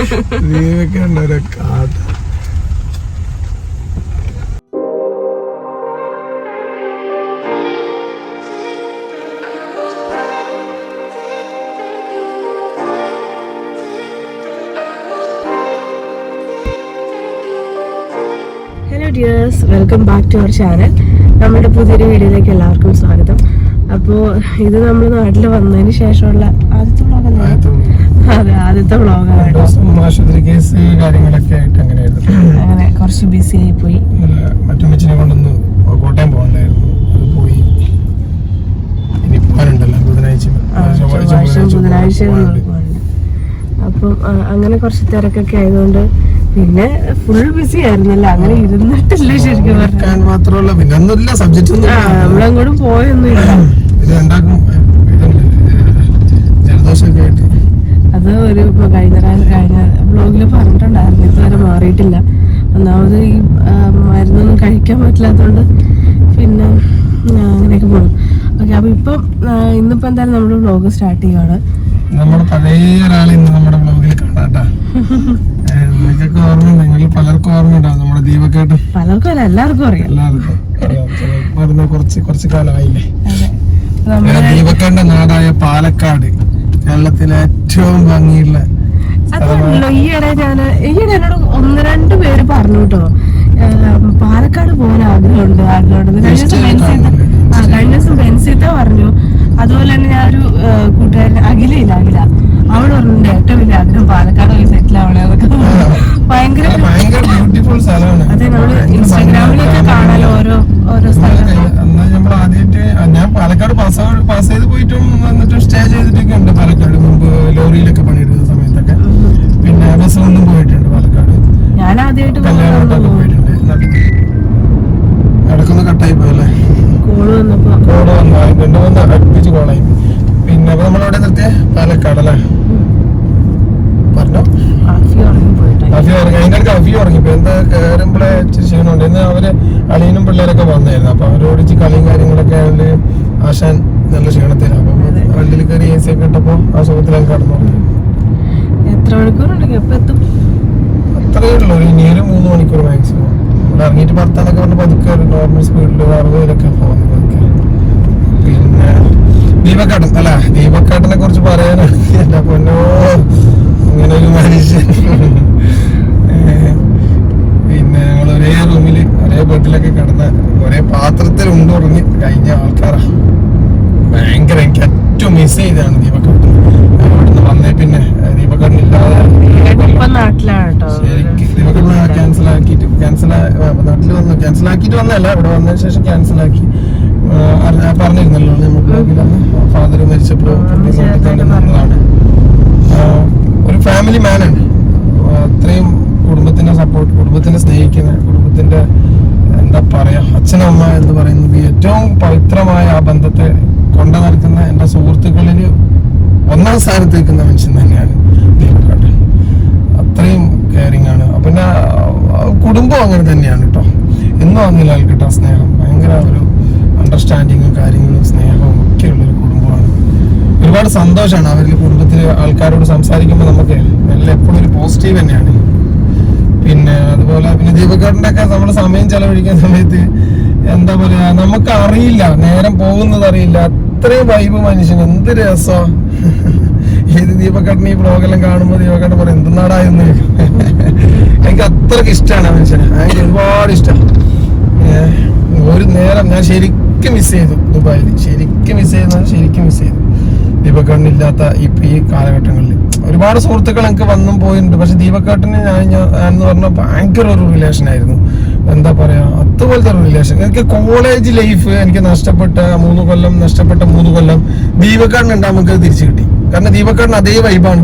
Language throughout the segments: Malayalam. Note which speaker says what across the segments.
Speaker 1: ദീപക്കണ്ട ഒരു കാട്ട
Speaker 2: dears welcome back to our channel നമ്മുടെ പുതിയൊരു വീഡിയോയിലേക്ക് എല്ലാവർക്കും സ്വാഗതം. അപ്പോൾ ഇത് നമ്മൾ നാട്ടിൽ വന്നതിന് ശേഷമുള്ള ആദ്യത്തെ വ്ളോഗല്ലേ അതെ ആദ്യത്തെ വ്ളോഗാണ്.
Speaker 1: ആശുപത്രി കേസ് കാര്യങ്ങളൊക്കെ ആയിട്ട് അങ്ങനെയായിരുന്നു
Speaker 2: അങ്ങനെ കുറച്ച് ബിസി ആയി പോയി.
Speaker 1: മറ്റമ്മച്ചിനെ കൊണ്ടൊന്ന് കോട്ടയം പോകണ്ടായിരുന്നു. അത് പോയി. ഇനി പോകാനുണ്ടല്ലോ ബുധനാഴ്ച
Speaker 2: ആ, ചൊവ്വാഴ്ച ബുധനാഴ്ച അപ്പം അങ്ങനെ കുറച്ച് തിരക്കൊക്കെ ആയതുകൊണ്ട് പിന്നെ ഫുൾ ബിസി ആയിരുന്നല്ലോ. അങ്ങനെ ഇരുന്നിട്ടില്ല ശരിക്കും പറഞ്ഞാൽ
Speaker 1: മാത്രമല്ല. പിന്നെ ഒന്നുമില്ല സബ്ജക്റ്റ് ഒന്നും
Speaker 2: നമ്മളങ്ങോട്ടും പോയൊന്നുമില്ല.
Speaker 1: ഇത് രണ്ടാക്കും ഇതുണ്ട് ജലദോഷമൊക്കെ ആയിട്ട്
Speaker 2: അത് ഒരു കഴിഞ്ഞ കാലം കഴിഞ്ഞ ബ്ലോഗിൽ പറഞ്ഞിട്ടുണ്ടായിരുന്നു ഇതുവരെ മാറിയിട്ടില്ല. ഒന്നാമത് ഈ മരുന്നൊന്നും കഴിക്കാൻ പറ്റില്ലാത്തതുകൊണ്ട് പിന്നെ അങ്ങനെയൊക്കെ പോകും ഓക്കെ അപ്പൊ ഇപ്പം ഇന്നിപ്പോ എന്തായാലും നമ്മൾ ബ്ലോഗ് സ്റ്റാർട്ട് ചെയ്യുവാണ്.
Speaker 1: നമ്മുടെ പഴയ ഇന്ന് നമ്മുടെ ബ്ലോഗിൽ കാണാട്ടാ. നിങ്ങൾക്കൊക്കെ ഓർമ്മ നിങ്ങൾ പലർക്കും ഓർമ്മ ഉണ്ടാവും നമ്മുടെ ദീപക്കേട്ടൻ.
Speaker 2: പലർക്കും അല്ല എല്ലാവർക്കും അറിയാം.
Speaker 1: എല്ലാവർക്കും. കുറച്ച് കുറച്ച് കാലമായില്ലേ? നാടായ പാലക്കാട്. കേരളത്തിലെ ഏറ്റവും ഭംഗിയുള്ള
Speaker 2: അതാണല്ലോ ഈയിടെ ഞാൻ ഈയിടെ എന്നോട് ഒന്ന് രണ്ട് പേര് പറഞ്ഞു കേട്ടോ. പാലക്കാട് പോകാൻ ആഗ്രഹമുണ്ട് ആഗ്രഹമുണ്ട്. കഴിഞ്ഞ ദിവസം ബെൻസീത്ത ആ കഴിഞ്ഞ ദിവസം ബെൻസീത്ത പറഞ്ഞു അതുപോലെ തന്നെ ഞാൻ ഒരു കൂട്ടുകാരൻ അഖിലയില്ല അഖില. അവിടെ പറഞ്ഞിട്ടുണ്ട് ഏറ്റവും വലിയ ആഗ്രഹം പാലക്കാട് പോയി സെറ്റിൽ ആവണേ ഭയങ്കര
Speaker 1: അതെ
Speaker 2: നമ്മൾ ഇൻസ്റ്റാഗ്രാമിലൊക്കെ കാണാലോ ഓരോ ഓരോ സ്ഥലം.
Speaker 1: ഞാൻ പാലക്കാട് പാസ് പാസ് ചെയ്ത് പോയിട്ടും വന്നിട്ട് സ്റ്റേ ചെയ്തിട്ടൊക്കെ ഉണ്ട് പാലക്കാട്. നമ്മളവിടെ നിർത്തിയ പാലക്കാട് അല്ലേ? പറഞ്ഞോ. അഫി ഉറങ്ങി അതിന്റെ അടുത്ത് അഫി ഉറങ്ങിപ്പോ എന്താ കയറുമ്പോഴേ ക്ഷീണമുണ്ട്. ഇന്ന് അവർ അളിയനും പിള്ളേരൊക്കെ വന്നായിരുന്നു. അപ്പൊ അവരോട് കളിയും കാര്യങ്ങളൊക്കെ ആയതുകൊണ്ട് ആശാൻ നല്ല ക്ഷീണത്തിന് അപ്പൊ വണ്ടിയിൽ കയറി എ സി ഒക്കെ ഇട്ടപ്പോ ആ കടന്നു
Speaker 2: എത്ര മണിക്കൂറുണ്ടെങ്കിൽ എപ്പോ എത്തും?
Speaker 1: അത്രയേ ഉള്ളൂ. ഇനി ഒരു മൂന്ന് മണിക്കൂർ മാക്സിമം ഇവിടെ ഇറങ്ങിയിട്ട് ഭർത്താനൊക്കെ പറഞ്ഞ് പതുക്കെ നോർമൽ സ്പീഡിൽ അറുപതിലൊക്കെ പോകുന്നത് ദീപക്കാട്ടൻ അല്ല ദീപക്കാട്ടനെ കുറിച്ച് പറയാനാണ് എന്റെ പൊന്നോ ഇങ്ങനെ ഒരു മനുഷ്യൻ പിന്നെ ഞങ്ങൾ ഒരേ റൂമിൽ ഒരേ ബെഡിലൊക്കെ കിടന്ന ഒരേ പാത്രത്തിൽ ഉണ്ടുറങ്ങി കഴിഞ്ഞ ആൾക്കാരാണ് ഭയങ്കര എനിക്ക് ഏറ്റവും മിസ് ചെയ്താണ് ദീപക്കാട്ടൻ ഇവിടുന്ന് വന്നേ പിന്നെ ദീപക്കാട്ടൻ ഇല്ലാതെ
Speaker 2: ഇപ്പൊ നാട്ടിലാണ് കേട്ടോ
Speaker 1: ക്യാൻസൽ ആക്കിയിട്ട് ക്യാൻസൽ നാട്ടിൽ വന്നു ക്യാൻസൽ ആക്കിയിട്ട് വന്നല്ല ഇവിടെ വന്നതിന് ശേഷം ക്യാൻസൽ ആക്കി ആ, അറിഞ്ഞ- പറഞ്ഞിരുന്നല്ലോ നമ്മൾ ബ്ലോഗിലന്ന് ഫാദർ മരിച്ചപ്പോൾ നല്ലതാണ് ഒരു ഫാമിലി മാനാണ് അത്രയും കുടുംബത്തിന്റെ സപ്പോർട്ട് കുടുംബത്തിനെ സ്നേഹിക്കുന്ന കുടുംബത്തിന്റെ എന്താ പറയാ അച്ഛനമ്മ എന്ന് പറയുന്നത് ഏറ്റവും പവിത്രമായ ആ ബന്ധത്തെ കൊണ്ടു നടക്കുന്ന എന്റെ സുഹൃത്തുക്കളിൽ ഒന്നാം സ്ഥാനത്ത് നിൽക്കുന്ന മനുഷ്യൻ തന്നെയാണ് അത്രയും കെയറിങ് ആണ്. പിന്നെ കുടുംബം അങ്ങനെ തന്നെയാണ് കേട്ടോ എന്നും അങ്ങനെ ആൾക്കിട്ട സ്നേഹം. ഭയങ്കര ഒരു അണ്ടർസ്റ്റാൻഡിങ്ങും കാര്യങ്ങളും സ്നേഹവും ഒക്കെ ഉള്ളൊരു കുടുംബമാണ്. ഒരുപാട് സന്തോഷമാണ് അവരിൽ കുടുംബത്തിലെ ആൾക്കാരോട് സംസാരിക്കുമ്പോൾ നമുക്ക്. നല്ല എപ്പോഴും ഒരു പോസിറ്റീവ് തന്നെയാണ്. പിന്നെ അതുപോലെ പിന്നെ ദീപക്കാടിന്റെ ഒക്കെ നമ്മൾ സമയം ചെലവഴിക്കുന്ന സമയത്ത് എന്താ പറയാ നമുക്ക് അറിയില്ല നേരം പോകുന്നത് അറിയില്ല. അത്രയും വൈബ് മനുഷ്യൻ എന്ത് രസം ഏത് ദീപക്കാട്ടിന് ഈ ബ്ലോഗെല്ലാം കാണുമ്പോൾ ദീപക്കാട്ട് പറയും എന്തെന്നാടാ എന്ന് എനിക്ക് അത്രയ്ക്ക് ഇഷ്ടമാണ് ആ മനുഷ്യനെ. എനിക്ക് ഒരുപാട് ഇഷ്ടം. ഒരു നേരം ഞാൻ ശരിക്കും മിസ് ചെയ്തു ദുബായിൽ. ശരിക്കും മിസ് ചെയ്തു ശരിക്കും മിസ് ചെയ്തു. ദീപക്കാട്ടിനില്ലാത്ത ഇപ്പൊ ഈ കാലഘട്ടങ്ങളിൽ. ഒരുപാട് സുഹൃത്തുക്കൾ എനിക്ക് വന്നും പോയിട്ടുണ്ട്. പക്ഷെ ദീപക്കാട്ടിന് ഞാൻ ഞാൻ എന്ന് പറഞ്ഞാൽ ഭയങ്കര ഒരു റിലേഷൻ ആയിരുന്നു. എന്താ പറയാ അതുപോലത്തെ ഒരു റിലേഷൻ എനിക്ക് കോളേജ് ലൈഫ് എനിക്ക് നഷ്ടപ്പെട്ട മൂന്ന് കൊല്ലം നഷ്ടപ്പെട്ട മൂന്ന് കൊല്ലം ദീപക്കാടിന് ഉണ്ടാകുമ്പോൾ നമുക്ക് തിരിച്ചു കിട്ടി. കാരണം ദീപക്കാടിന് അതേ വൈബാണ്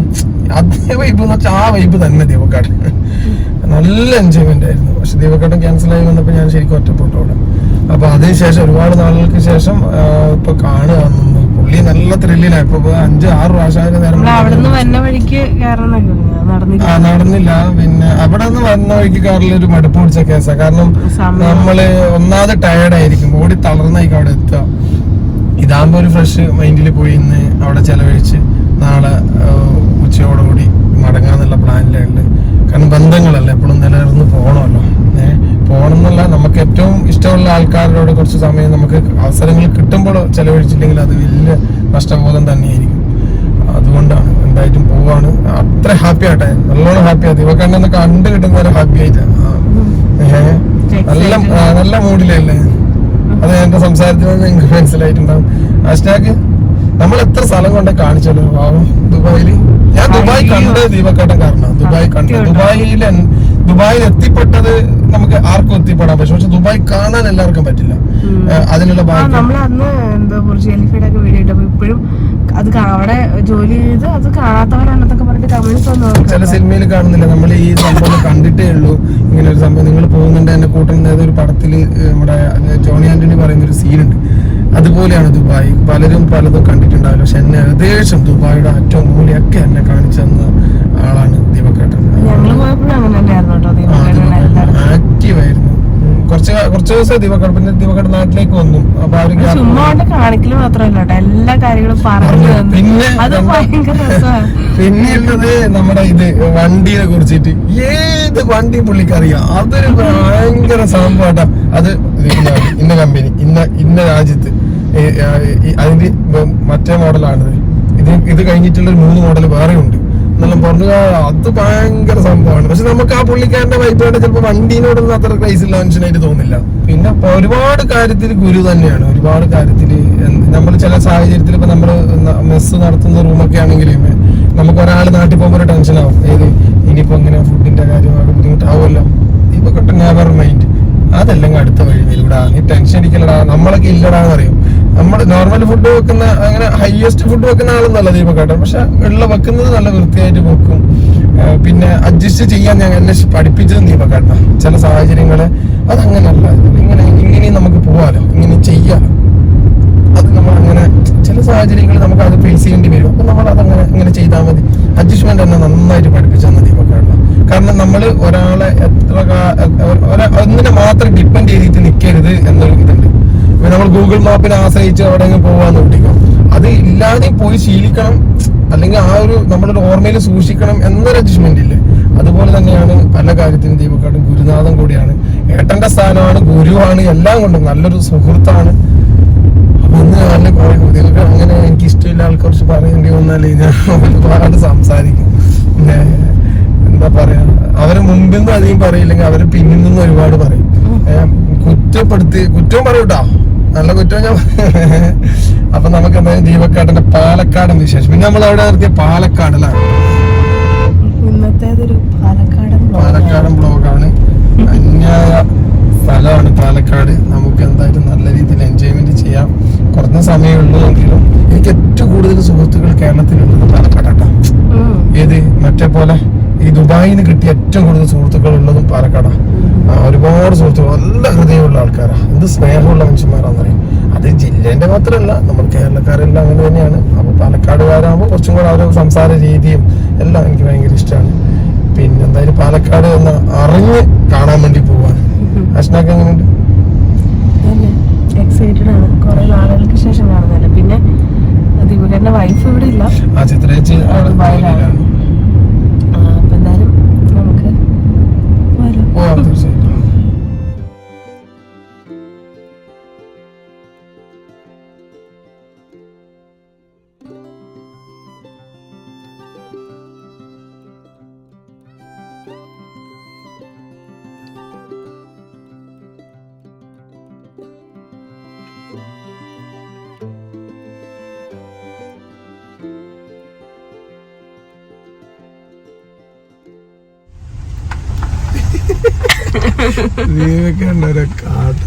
Speaker 1: അതേ വൈബ് എന്ന് വെച്ചാൽ ആ വൈബ് തന്നെ ദീപക്കാട് നല്ല എൻജോയ്മെന്റ് ആയിരുന്നു. പക്ഷെ ദീപക്കാട്ടൻ ക്യാൻസൽ ആയി വന്നപ്പോൾ ഞാൻ ശരിക്കും ഒറ്റപ്പെട്ടു അവിടെ അപ്പൊ അതിനുശേഷം ഒരുപാട് നാളുകൾക്ക് ശേഷം ഇപ്പൊ കാണുക പുള്ളി നല്ല ത്രില്ലിലാണ് ഇപ്പൊ അഞ്ച് ആറ് പ്രാവശ്യം നേരം ആ നടന്നില്ല. പിന്നെ അവിടെ നിന്ന് വന്ന വഴിക്ക് കാറിൽ ഒരു മടുപ്പ് പിടിച്ച കേസാ കാരണം നമ്മൾ ഒന്നാമത് ടയർഡായിരിക്കും ഓടി തളർന്നായിരിക്കും അവിടെ എത്തുക. ഇതാകുമ്പോ ഒരു ഫ്രഷ് മൈൻഡിൽ പോയി ഇന്ന് അവിടെ ചെലവഴിച്ച് എന്നല്ല നമുക്ക് ഏറ്റവും ഇഷ്ടമുള്ള ആൾക്കാരോട് കുറച്ച് സമയം നമുക്ക് അവസരങ്ങൾ കിട്ടുമ്പോൾ ചെലവഴിച്ചില്ലെങ്കിൽ അത് വലിയ നഷ്ടബോധം തന്നെയായിരിക്കും. അതുകൊണ്ടാണ് എന്തായിട്ടും പോവാണ്. അത്ര ഹാപ്പി ആട്ടെ. നല്ലോണം ഹാപ്പി ആയി. ഇവക്കണ്ണൊന്ന് കണ്ടു കിട്ടുന്നവരെ ഹാപ്പി ആയിട്ട്. നല്ല നല്ല മൂഡിലല്ലേ? അത് എന്റെ സംസാരത്തിൽ നിന്ന് നിങ്ങൾക്ക് മനസ്സിലായിട്ടുണ്ടാവും. അഷ്ടാക്ക് നമ്മൾ എത്ര സ്ഥലം കൊണ്ട് കാണിച്ചല്ലോ പാവം ദുബായിൽ ഞാൻ ദുബായ് കണ്ടത് ദീപക്കേട്ടൻ കാരണം. ദുബായ് കണ്ടത് ദുബായിൽ ദുബായിൽ എത്തിപ്പെട്ടത് നമുക്ക് ആർക്കും എത്തിപ്പെടാൻ പറ്റും പക്ഷെ ദുബായ് കാണാൻ എല്ലാവർക്കും പറ്റില്ല. അതിനുള്ള
Speaker 2: നമ്മൾ അന്ന് എന്താ ബുർജ് ഖലീഫയുടെ ഒക്കെ വീഡിയോ ഇട്ടപ്പോ ഇപ്പോഴും അത് അവിടെ ജോലി ചെയ്ത് അത് കാണാത്തവരാണെന്നൊക്കെ പറഞ്ഞിട്ട് കമന്റ്സ് വന്നു
Speaker 1: ചില സിനിമയിൽ കാണുന്നില്ല. നമ്മൾ ഈ സംഭവം കണ്ടിട്ടേ ഉള്ളൂ. ഇങ്ങനെ ഒരു സംഭവം നിങ്ങൾ പോകുന്നുണ്ട് എന്നെ കൂട്ടുന്ന ഒരു പടത്തിൽ നമ്മുടെ ജോണി ആന്റണി പറയുന്ന ഒരു സീനുണ്ട്. അതുപോലെയാണ് ദുബായ്. പലരും പലതും കണ്ടിട്ടുണ്ടാവില്ല. പക്ഷെ എന്നെ ഏകദേശം ദുബായിയുടെ അറ്റവും മൂലയൊക്കെ എന്നെ കാണിച്ചു തന്ന ആളാണ് ദീപക്കേട്ടൻ ആക്റ്റീവായിരുന്നു. കുറച്ച് കുറച്ച് ദിവസം ദീപക്കേട്ടൻ പിന്നെ ദീപക്കേട്ടൻ നാട്ടിലേക്ക് വന്നു. അപ്പൊ
Speaker 2: ചുമ്മാ കാണിക്കൽ മാത്രമല്ല എല്ലാ കാര്യങ്ങളും പറഞ്ഞു
Speaker 1: പിന്നെ
Speaker 2: രസമാണ്.
Speaker 1: പിന്നെയുള്ളത് നമ്മുടെ ഇത് വണ്ടിയെ കുറിച്ചിട്ട്. ഏത് വണ്ടി പുള്ളിക്കറിയാം? അതൊരു ഭയങ്കര സംഭവട്ടാ അത് ഇന്ന ഇന്ന കമ്പനി ഇന്ന ഇന്ന രാജ്യത്ത്. അതിന്റെ മറ്റേ മോഡലാണിത്. ഇത് ഇത് കഴിഞ്ഞിട്ടുള്ള മൂന്ന് മോഡൽ വേറെ ഉണ്ട് എന്നെല്ലാം പറഞ്ഞു അത് ഭയങ്കര സംഭവമാണ്. പക്ഷെ നമുക്ക് ആ പുള്ളിക്കാരന്റെ വൈബായിട്ട് ചിലപ്പോ വണ്ടീനോടൊന്നും അത്ര ക്രൈസ് ഇല്ല മനുഷ്യനായിട്ട് തോന്നില്ല. പിന്നെ ഒരുപാട് കാര്യത്തിൽ ഗുരു തന്നെയാണ്. ഒരുപാട് കാര്യത്തിൽ നമ്മൾ ചില സാഹചര്യത്തിൽ ഇപ്പൊ നമ്മൾ മെസ്സ് നടത്തുന്ന റൂമൊക്കെ ആണെങ്കിലും നമുക്ക് ഒരാൾ നാട്ടിൽ പോകുമ്പോൾ ഒരു ആവും. ഏത്? ഇനിയിപ്പോ ഇങ്ങനെ ഫുഡിന്റെ കാര്യമാകെ ബുദ്ധിമുട്ടാവുമല്ലോ. ഇപ്പൊ നെവർ മൈൻഡ് അതല്ലെങ്കിൽ അടുത്ത വഴി വരൂടാ നീ ടെൻഷൻ അടിക്കലടാ നമ്മളൊക്കെ ഇല്ലടാന്ന് പറയും. നമ്മൾ നോർമൽ ഫുഡ് വെക്കുന്ന അങ്ങനെ ഹയസ്റ്റ് ഫുഡ് വെക്കുന്ന ആളൊന്നല്ല കേട്ടോ പക്ഷെ വെള്ളം വെക്കുന്നത് നല്ല വൃത്തിയായിട്ട് വെക്കും. പിന്നെ അഡ്ജസ്റ്റ് ചെയ്യാൻ ഞാൻ എന്നെ പഠിപ്പിച്ചത് കേട്ടോ ചില സാഹചര്യങ്ങൾ അതങ്ങനല്ല. ഇങ്ങനെ ഇങ്ങനെയും നമുക്ക് പോവാലോ. ഇങ്ങനെ ചെയ്യാലോ. അത് നമ്മൾ അങ്ങനെ ചില സാഹചര്യങ്ങളിൽ നമുക്ക് അത് ഫേസ് ചെയ്യേണ്ടി വരും. അപ്പൊ നമ്മൾ അതങ്ങനെ ഇങ്ങനെ ചെയ്താൽ മതി. അഡ്ജസ്റ്റ്മെന്റ് എന്നെ നന്നായിട്ട് പഠിപ്പിച്ചു തന്നെ ദീപക്കേട്ടന കാരണം നമ്മൾ ഒരാളെ എത്ര ഒന്നിനെ മാത്രം ഡിപ്പെൻഡ് ചെയ്തിട്ട് നിൽക്കരുത് എന്നൊരു ഇതുണ്ട്. ഇപ്പൊ നമ്മൾ ഗൂഗിൾ മാപ്പിനെ ആശ്രയിച്ച് എവിടെയെങ്കിലും പോവാന്ന് കൂട്ടിക്കോ അത് ഇല്ലാതെ പോയി ശീലിക്കണം. അല്ലെങ്കിൽ ആ ഒരു നമ്മളൊരു ഓർമ്മയിൽ സൂക്ഷിക്കണം എന്നൊരു അഡ്ജസ്റ്റ്മെന്റ് ഇല്ലേ? അതുപോലെ തന്നെയാണ് പല കാര്യത്തിനും ദീപക്കാട്ടും ഗുരുനാഥൻ കൂടിയാണ്. ഏട്ടന്റെ സ്ഥാനമാണ് ഗുരുവാണ് എല്ലാം കൊണ്ടും നല്ലൊരു സുഹൃത്താണ്. അപ്പൊ ഇന്ന് നല്ല കുറെ കുട്ടികൾക്ക് അങ്ങനെ എനിക്ക് ഇഷ്ടമില്ല ആൾക്കാർ കുറച്ച് പറയേണ്ടി വന്നാലേ ഞാൻ ഒരുപാട് സംസാരിക്കും. പിന്നെ എന്താ പറയാ? അവർ മുമ്പിൽ നിന്ന് അധികം പറയില്ലെങ്കിൽ അവർ പിന്നിൽ നിന്ന് ഒരുപാട് പറയും. കുറ്റപ്പെടുത്തി കുറ്റവും പറയൂട്ടാ. നല്ല കുറ്റം ഞാൻ അപ്പൊ നമുക്ക് എന്തായാലും ദീപക്കാടിന്റെ പാലക്കാടൻ വിശേഷം പിന്നെ നമ്മൾ അവിടെ നിർത്തിയ പാലക്കാടിലാണ്
Speaker 2: പാലക്കാടൻ
Speaker 1: ബ്ലോഗാണ് അന്യായ സ്ഥലമാണ് പാലക്കാട്. നമുക്ക് എന്തായാലും നല്ല രീതിയിൽ എൻജോയ്മെന്റ് ചെയ്യാം. കുറഞ്ഞ സമയമേ ഉള്ളൂ എങ്കിലും എനിക്ക് ഏറ്റവും കൂടുതൽ സുഹൃത്തുക്കൾ കേരളത്തിലുള്ളത്
Speaker 2: പാലക്കാട്
Speaker 1: ഏത്? മറ്റേ പോലെ? ഈ ദുബായിൽ നിന്ന് കിട്ടിയ ഏറ്റവും കൂടുതൽ സുഹൃത്തുക്കൾ ഉള്ളതും പാലക്കാടാണ് ഒരുപാട് സുഹൃത്തുക്കൾ നല്ല ഹൃദയമുള്ള ആൾക്കാരാണ് എന്ത് സ്നേഹമുള്ള മനുഷ്യന്മാരാണെന്നറിയാം അത് ജില്ലേന്റെ മാത്രമല്ല നമ്മൾ കേരളക്കാരെല്ലാം അങ്ങനെ തന്നെയാണ്. അപ്പൊ പാലക്കാടുകാരാകുമ്പോൾ കുറച്ചും കൂടെ അവരുടെ സംസാര രീതിയും എല്ലാം എനിക്ക് ഭയങ്കര ഇഷ്ടമാണ്. പിന്നെ എന്തായാലും പാലക്കാട് ഒന്ന് അറിഞ്ഞ് കാണാൻ വേണ്ടി പോവാൻ അഷ്നാക്ക് എങ്ങനെയുണ്ട്?
Speaker 2: എക്സൈറ്റഡ് ആണ്. കുറെ നാളുകൾക്ക് ശേഷം കാണുന്നതല്ലേ. പിന്നെ ദീപകന്റെ വൈഫ് ഇവിടെ ഇല്ല.
Speaker 1: ആ ചിത്രേച്ചി നീയൊക്കെ കാട്ട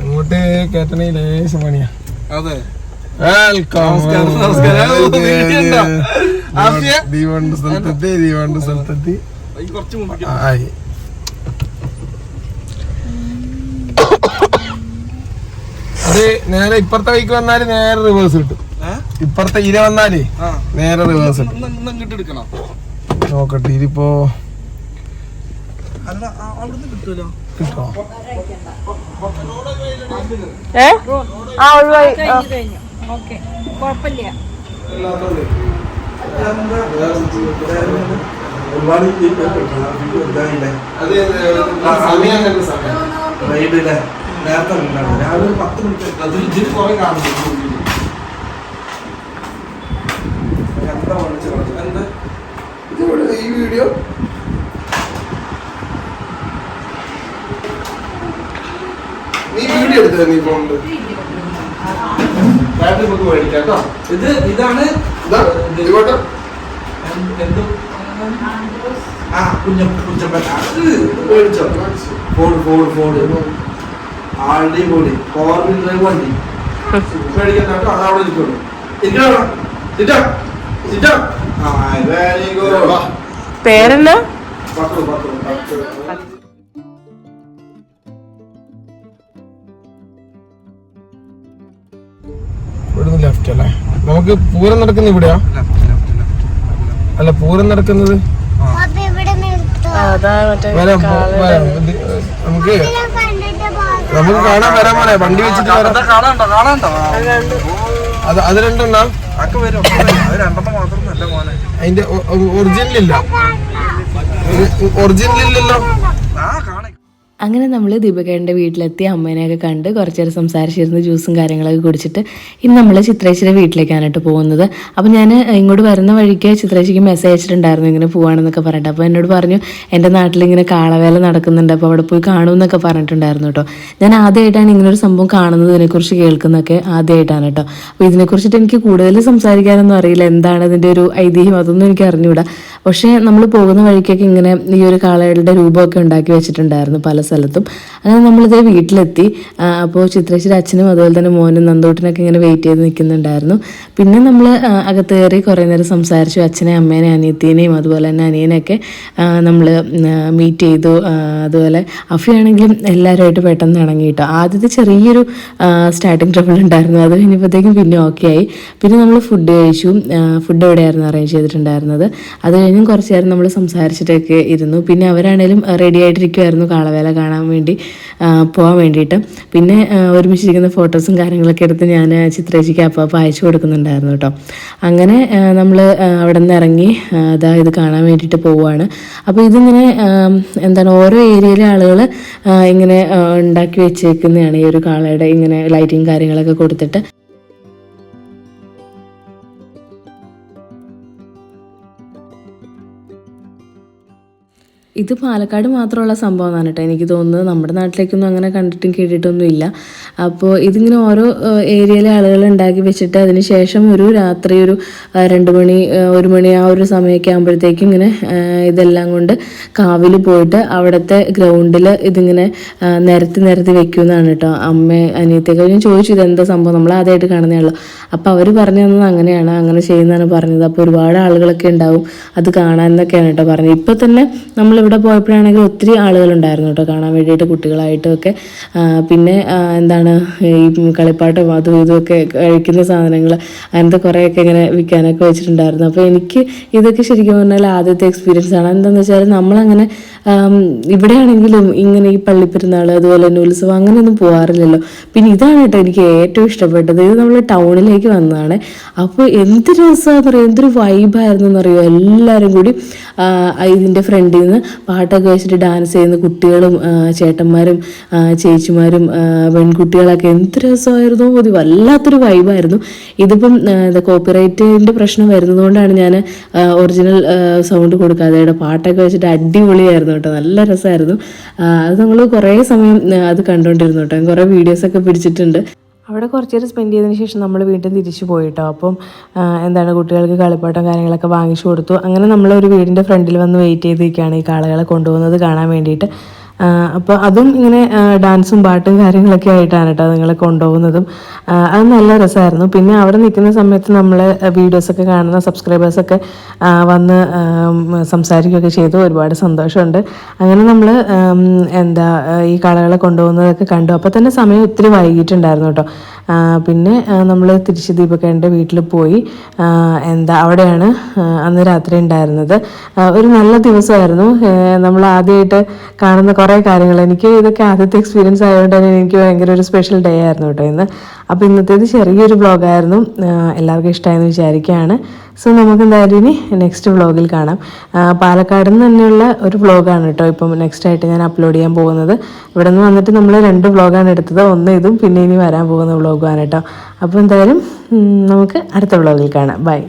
Speaker 1: അങ്ങോട്ട് കേട്ടണേ ലേശം പണിയാ.
Speaker 3: അതെ?
Speaker 1: ദീവണ്ട് സ്ഥലത്തെത്തി ദീവണ്ട് സ്ഥലത്തെത്തി.
Speaker 3: കുറച്ച് മുമ്പ്
Speaker 1: ആയി. അത് നേരെ ഇപ്പുറത്തെ വഴിക്ക് വന്നാൽ നേരെ റിവേഴ്സ് കിട്ടും. ഇപ്പുറത്തെ ഇര വന്നാലേ നേരെ റിവേഴ്സ് കിട്ടും. നോക്കട്ടെ ഇതിപ്പോ
Speaker 3: അല്ല ആ- അവിടുന്ന് കിട്ടുമല്ലോ
Speaker 1: കിട്ടോ
Speaker 2: ഏ? ആ ഒഴിവായി.
Speaker 3: ഒരുപാട് നേരത്തെ രാവിലെ പത്ത് മിനിറ്റ്
Speaker 1: അത് ഇതിൽ കുറെ കാണുന്നു
Speaker 3: എന്താ വിളിച്ചത് എന്ത്
Speaker 1: ഇതിവിടെ ഈ വീഡിയോ നീ വീഡിയോ എടുത്തത് നീ ഫോണിൽ ബാറ്ററി നമുക്ക് മേടിക്കാം കേട്ടോ.
Speaker 3: ഇത് ഇതാണ്
Speaker 1: ഇതാ ഇങ്ങോട്ട്.
Speaker 3: എന്ത് ആ കുഞ്ഞ കുഞ്ഞപ്പൻ അത്
Speaker 1: മേടിച്ചോ
Speaker 3: ഫോർഡ് ഫോർഡ് ഫോർഡ് ആൾഡി കൂടി ഫോർ വീൽ ഡ്രൈവ് വണ്ടി.
Speaker 1: മേടിക്കാം കേട്ടോ അത് അവിടെ ഇരിക്കുള്ളൂ.
Speaker 3: ഇരിക്കണം? സിറ്റാ സിറ്റാ ആ വെരി ഗുഡ്
Speaker 2: പേരെന്നാ?
Speaker 3: പത്ത് പത്ത് പത്ത്
Speaker 1: ഇവിടുന്ന് ലെഫ്റ്റ് അല്ലേ? നമുക്ക് പൂരം നടക്കുന്ന ഇവിടെയാ? അല്ല പൂരം നടക്കുന്നത്? നമുക്ക് നമുക്ക് കാണാൻ വരാൻ പോലെ വണ്ടി വെച്ചിട്ട് വരാം.
Speaker 3: കാണാണ്ടോ കാണാണ്ടോ
Speaker 1: അത് അത് രണ്ടെണ്ണ. അതിന്റെ ഒറിജിനൽ ഇല്ല
Speaker 4: അങ്ങനെ നമ്മൾ ദീപകേന്റെ വീട്ടിലെത്തി അമ്മേനെയൊക്കെ കണ്ട് കുറച്ച് നേരം സംസാരിച്ചിരുന്ന് ജ്യൂസും കാര്യങ്ങളൊക്കെ കുടിച്ചിട്ട് ഇന്ന് നമ്മൾ ചിത്രേച്ചിയുടെ വീട്ടിലേക്കാണ് കേട്ടോ പോകുന്നത്. അപ്പോൾ ഞാൻ ഇങ്ങോട്ട് വരുന്ന വഴിക്ക് ചിത്രേച്ചിക്ക് മെസ്സേജ് അയച്ചിട്ടുണ്ടായിരുന്നു ഇങ്ങനെ പോവാണെന്നൊക്കെ പറഞ്ഞിട്ട്. അപ്പോൾ എന്നോട് പറഞ്ഞു എന്റെ നാട്ടിൽ ഇങ്ങനെ കാളവേല നടക്കുന്നുണ്ട്. അപ്പോൾ അവിടെ പോയി കാണുമെന്നൊക്കെ പറഞ്ഞിട്ടുണ്ടായിരുന്നു കേട്ടോ ഞാൻ ആദ്യമായിട്ടാണ് ഇങ്ങനെ ഒരു സംഭവം കാണുന്നത്. ഇതിനെക്കുറിച്ച് കേൾക്കുന്നതൊക്കെ ആദ്യമായിട്ടാണ് കേട്ടോ അപ്പോൾ ഇതിനെക്കുറിച്ചിട്ട് എനിക്ക് കൂടുതൽ സംസാരിക്കാനൊന്നും അറിയില്ല. എന്താണ് ഇതിന്റെ ഒരു ഐതിഹ്യം? അതൊന്നും എനിക്ക് അറിഞ്ഞുകൂടാ പക്ഷേ നമ്മൾ പോകുന്ന വഴിക്കൊക്കെ ഇങ്ങനെ ഈ ഒരു കാളകളുടെ രൂപമൊക്കെ ഉണ്ടാക്കി വെച്ചിട്ടുണ്ടായിരുന്നു പല സ്ഥലത്തും. അങ്ങനെ നമ്മളിതേ വീട്ടിലെത്തി. അപ്പോൾ ചിത്രേശ്വരി അച്ഛനും അതുപോലെ തന്നെ മോനും നന്ദോട്ടിനൊക്കെ ഇങ്ങനെ വെയിറ്റ് ചെയ്ത് നിൽക്കുന്നുണ്ടായിരുന്നു. പിന്നെ നമ്മൾ അകത്ത് കയറി കുറേ നേരം സംസാരിച്ചു. അച്ഛനെ അമ്മേനെ അനിയത്തിനെയും അതുപോലെ തന്നെ അനിയനെയൊക്കെ നമ്മൾ മീറ്റ് ചെയ്തു. അതുപോലെ അഫിയാണെങ്കിലും എല്ലാവരുമായിട്ട് പെട്ടെന്ന് ഇണങ്ങി കേട്ടോ ആദ്യത്തെ ചെറിയൊരു സ്റ്റാർട്ടിങ് ട്രബിൾ ഉണ്ടായിരുന്നു. അത് കഴിഞ്ഞപ്പോഴത്തേക്കും പിന്നെ ഓക്കെ ആയി. പിന്നെ നമ്മൾ ഫുഡ് കഴിച്ചു. ഫുഡ് എവിടെയായിരുന്നു അറേഞ്ച് ചെയ്തിട്ടുണ്ടായിരുന്നത്? അത് കഴിഞ്ഞും കുറച്ച് നേരം നമ്മൾ സംസാരിച്ചിട്ടൊക്കെ ഇരുന്നു. പിന്നെ അവരാണെങ്കിലും റെഡി ആയിട്ടിരിക്കുമായിരുന്നു കാളവേല കാണാൻ വേണ്ടി പോകാൻ വേണ്ടിയിട്ട്. പിന്നെ ഒരുമിച്ചിരിക്കുന്ന ഫോട്ടോസും കാര്യങ്ങളൊക്കെ എടുത്ത് ഞാൻ ചിത്രേച്ചിക്ക് അപ്പം അയച്ചു കൊടുക്കുന്നുണ്ടായിരുന്നു കേട്ടോ. അങ്ങനെ നമ്മൾ അവിടെ നിന്ന് ഇറങ്ങി അതാ ഇത് കാണാൻ വേണ്ടിയിട്ട് പോവുകയാണ് അപ്പോൾ ഇതിങ്ങനെ എന്താണ് ഓരോ ഏരിയയിലെ ആളുകൾ ഇങ്ങനെ ഉണ്ടാക്കി വെച്ചേക്കുന്നതാണ് ഈ ഒരു കാളയുടെ ഇങ്ങനെ ലൈറ്റിങ് കാര്യങ്ങളൊക്കെ കൊടുത്തിട്ട്. ഇത് പാലക്കാട് മാത്രമുള്ള സംഭവമാണ് കേട്ടോ. എനിക്ക് തോന്നുന്നത് നമ്മുടെ നാട്ടിലേക്കൊന്നും അങ്ങനെ കണ്ടിട്ടും കേട്ടിട്ടൊന്നും ഇല്ല. അപ്പോൾ ഇതിങ്ങനെ ഓരോ ഏരിയയിലെ ആളുകൾ ഉണ്ടാക്കി വെച്ചിട്ട് അതിന് ശേഷം ഒരു രാത്രി ഒരു രണ്ട് മണി ഒരു മണി ആ ഒരു സമയമൊക്കെ ആകുമ്പോഴത്തേക്കും ഇങ്ങനെ ഇതെല്ലാം കൊണ്ട് കാവിൽ പോയിട്ട് അവിടുത്തെ ഗ്രൗണ്ടിൽ ഇതിങ്ങനെ നിരത്തി നിരത്തി വെക്കുമെന്നാണ് കേട്ടോ. അമ്മ അനിയത്തേക്ക് ഞാൻ ചോദിച്ചു ഇതെന്താ സംഭവം? നമ്മൾ ആദ്യമായിട്ട് കാണുന്നേ ഉള്ളൂ. അപ്പോൾ അവർ പറഞ്ഞു തന്നത് അങ്ങനെയാണ് അങ്ങനെ ചെയ്യുന്നതാണ് പറഞ്ഞത്. അപ്പോൾ ഒരുപാട് ആളുകളൊക്കെ ഉണ്ടാവും അത് കാണാൻ എന്നൊക്കെയാണ് കേട്ടോ പറഞ്ഞത്. ഇപ്പോൾ തന്നെ നമ്മളിവിടെ പോയപ്പോഴാണെങ്കിൽ ഒത്തിരി ആളുകളുണ്ടായിരുന്നു കേട്ടോ. കാണാൻ വേണ്ടിയിട്ട് കുട്ടികളായിട്ടൊക്കെ. പിന്നെ എന്താണ് ഈ കളിപ്പാട്ടും അതും ഇതുമൊക്കെ കഴിക്കുന്ന സാധനങ്ങൾ അങ്ങനത്തെ കുറേയൊക്കെ ഇങ്ങനെ വിൽക്കാനൊക്കെ വെച്ചിട്ടുണ്ടായിരുന്നു. അപ്പോൾ എനിക്ക് ഇതൊക്കെ ശരിക്കും പറഞ്ഞാൽ ആദ്യത്തെ എക്സ്പീരിയൻസ് ആണ്. എന്താണെന്ന് വെച്ചാൽ നമ്മളങ്ങനെ ഇവിടെയാണെങ്കിലും ഇങ്ങനെ ഈ പള്ളിപ്പെരുന്നാൾ അതുപോലെ തന്നെ ഉത്സവം അങ്ങനെയൊന്നും പോകാറില്ലല്ലോ പിന്നെ ഇതാണ് കേട്ടോ എനിക്ക് ഏറ്റവും ഇഷ്ടപ്പെട്ടത്. ഇത് നമ്മൾ ടൗണിലേക്ക് വന്നതാണ്. അപ്പോൾ എന്ത് രസമാണെന്ന് പറയുക എന്തൊരു വൈബായിരുന്നു എന്നറിയോ എല്ലാവരും കൂടി ഇതിന്റെ ഫ്രണ്ടിൽ നിന്ന് പാട്ടൊക്കെ വെച്ചിട്ട് ഡാൻസ് ചെയ്യുന്ന കുട്ടികളും ചേട്ടന്മാരും ചേച്ചിമാരും പെൺകുട്ടികളൊക്കെ എന്ത് രസമായിരുന്നു. ഒരു വല്ലാത്തൊരു വൈബായിരുന്നു ഇതിപ്പം കോപ്പിറൈറ്റിന്റെ പ്രശ്നം വരുന്നതുകൊണ്ടാണ് ഞാൻ ഒറിജിനൽ സൗണ്ട് കൊടുക്കാതെ പാട്ടൊക്കെ വെച്ചിട്ട് അടിപൊളിയായിരുന്നു കേട്ടോ. നല്ല രസമായിരുന്നു. അത് നമ്മൾ കുറേ സമയം അത് കണ്ടുകൊണ്ടിരുന്നു കേട്ടോ. കുറേ വീഡിയോസൊക്കെ പിടിച്ചിട്ടുണ്ട്. അവിടെ കുറച്ച് നേരം സ്പെൻഡ് ചെയ്തതിന് ശേഷം നമ്മൾ വീണ്ടും തിരിച്ചു പോയിട്ടോ. അപ്പം എന്താണ് കുട്ടികൾക്ക് കളിപ്പാട്ടം കാര്യങ്ങളൊക്കെ വാങ്ങിച്ചു കൊടുത്തു. അങ്ങനെ നമ്മൾ ഒരു വീടിന്റെ ഫ്രണ്ടിൽ വന്ന് വെയിറ്റ് ചെയ്തിരിക്കുകയാണ് ഈ കാളകളെ കൊണ്ടുപോകുന്നത് കാണാൻ വേണ്ടിയിട്ട്. അപ്പോൾ അതും ഇങ്ങനെ ഡാൻസും പാട്ടും കാര്യങ്ങളൊക്കെ ആയിട്ടാണ് കേട്ടോ നിങ്ങളെ കൊണ്ടുപോകുന്നതും. അത് നല്ല രസമായിരുന്നു. പിന്നെ അവിടെ നിൽക്കുന്ന സമയത്ത് നമ്മൾ വീഡിയോസൊക്കെ കാണുന്ന സബ്സ്ക്രൈബേഴ്സൊക്കെ വന്ന് സംസാരിക്കുകയൊക്കെ ചെയ്തു. ഒരുപാട് സന്തോഷമുണ്ട്. അങ്ങനെ നമ്മൾ എന്താ ഈ കളകളെ കൊണ്ടുപോകുന്നതൊക്കെ കണ്ടു. അപ്പോൾ തന്നെ സമയം ഒത്തിരി വൈകിട്ടുണ്ടായിരുന്നു കേട്ടോ പിന്നെ നമ്മൾ തിരിച്ച് ദീപക്കേന്റെ വീട്ടിൽ പോയി എന്താ അവിടെയാണ് അന്ന് രാത്രി ഉണ്ടായിരുന്നത്. ഒരു നല്ല ദിവസമായിരുന്നു. നമ്മൾ ആദ്യമായിട്ട് കാണുന്ന കുറേ കാര്യങ്ങൾ എനിക്ക് ഇതൊക്കെ ആദ്യത്തെ എക്സ്പീരിയൻസ് ആയതുകൊണ്ട് തന്നെ എനിക്ക് ഭയങ്കര ഒരു സ്പെഷ്യൽ ഡേ ആയിരുന്നു കേട്ടോ ഇന്ന്. അപ്പോൾ ഇന്നത്തേത് ചെറിയൊരു ബ്ലോഗായിരുന്നു എല്ലാവർക്കും ഇഷ്ടമായെന്ന് വിചാരിക്കുകയാണ്. സോ നമുക്ക് എന്തായാലും ഇനി നെക്സ്റ്റ് വ്ളോഗിൽ കാണാം. പാലക്കാട് നിന്ന് തന്നെയുള്ള ഒരു വ്ളോഗാണ് കേട്ടോ ഇപ്പം നെക്സ്റ്റ് ആയിട്ട് ഞാൻ അപ്ലോഡ് ചെയ്യാൻ പോകുന്നത്. ഇവിടെ നിന്ന് വന്നിട്ട് നമ്മൾ രണ്ട് വ്ളോഗാണ് എടുത്തത്. ഒന്ന് ഇതും പിന്നെ ഇനി വരാൻ പോകുന്ന വ്ളോഗുമാണ് കേട്ടോ. അപ്പോൾ എന്തായാലും നമുക്ക് അടുത്ത വ്ളോഗിൽ കാണാം. ബൈ